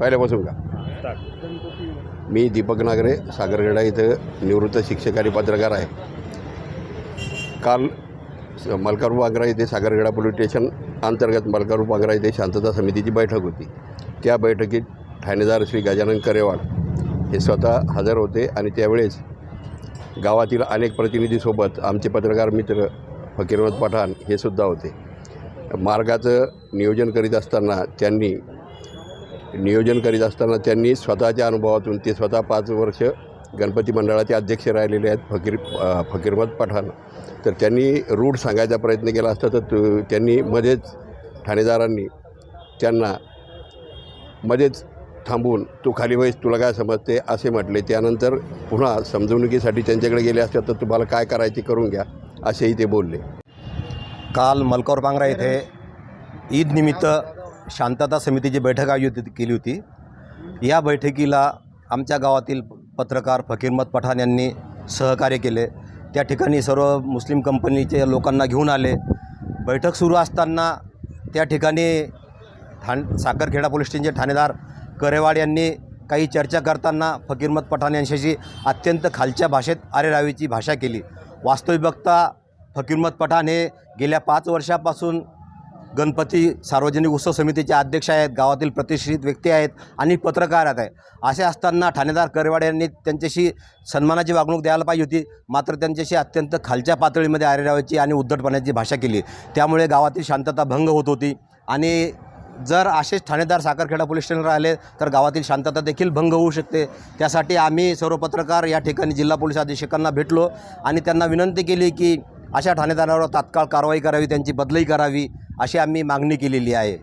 पहिल्यापासून का? मी दीपक नागरे सागरगडा इथं निवृत्त शिक्षक आणि पत्रकार आहे. काल स- मलकारू आग्रा येथे सागरगडा पोलीस स्टेशन अंतर्गत मलकारू बांगरा येथे शांतता समितीची बैठक होती. त्या बैठकीत ठाणेदार श्री गजानन करेवाड हे स्वतः हजर होते आणि त्यावेळेस गावातील अनेक प्रतिनिधीसोबत आमचे पत्रकार मित्र फकीरनाथ पठाण हे सुद्धा होते. मार्गाचं नियोजन करीत असताना त्यांनी नियोजन करीत असताना त्यांनी स्वतःच्या अनुभवातून ते स्वतः पाच वर्ष गणपती मंडळाचे अध्यक्ष राहिलेले आहेत फकीर अ, फकीरमत पठाण. तर त्यांनी रूढ सांगायचा प्रयत्न केला असता तर त्यांनी मध्येच ठाणेदारांनी त्यांना मध्येच थांबवून तू खाली वयस तुला काय समजते? असे म्हटले. त्यानंतर पुन्हा समजवणुकीसाठी त्यांच्याकडे गेले असतात तर तुम्हाला काय करायचे करून घ्या असेही ते बोलले. काल मलकावर बांगरा येथे ईदनिमित्त शांतता समितीची बैठक आयोजित केली होती. या बैठकीला आमच्या गावातील पत्रकार फकीरमत पठाण यांनी सहकार्य केले. त्या ठिकाणी सर्व मुस्लिम कंपनीचे लोकांना घेऊन आले. बैठक सुरू असताना त्या ठिकाणी ठाण साखरखेडा पोलीस स्टेशनचे ठाणेदार करेवाड यांनी काही चर्चा करताना फकीरमत पठाण यांच्याशी अत्यंत खालच्या भाषेत आरेरावीची भाषा केली. वास्तविक बघता फकीरमत पठाण हे गेल्या पाच वर्षापासून गणपती सार्वजनिक उत्सव समितीचे अध्यक्ष आहेत गावातील प्रतिष्ठित व्यक्ती आहेत आणि पत्रकार आहेत असे असताना ठाणेदार करवाड यांनी त्यांच्याशी सन्मानाची वागणूक द्यायला पाहिजे होती. मात्र त्यांच्याशी अत्यंत खालच्या पातळीमध्ये आरेरावाची आणि उद्धटपणाची भाषा केली. त्यामुळे गावातील शांतता भंग होत होती. आणि जर असेच ठाणेदार साखरखेडा पोलीस स्टेशनवर आले तर गावातील शांतता देखील भंग होऊ शकते. त्यासाठी आम्ही सर्व पत्रकार या ठिकाणी जिल्हा पोलीस अधीक्षकांना भेटलो आणि त्यांना विनंती केली की अशा ठाणेदारावर तात्काळ कारवाई करावी त्यांची बदलही करावी. अशी आम्ही मागणी केलेली आहे.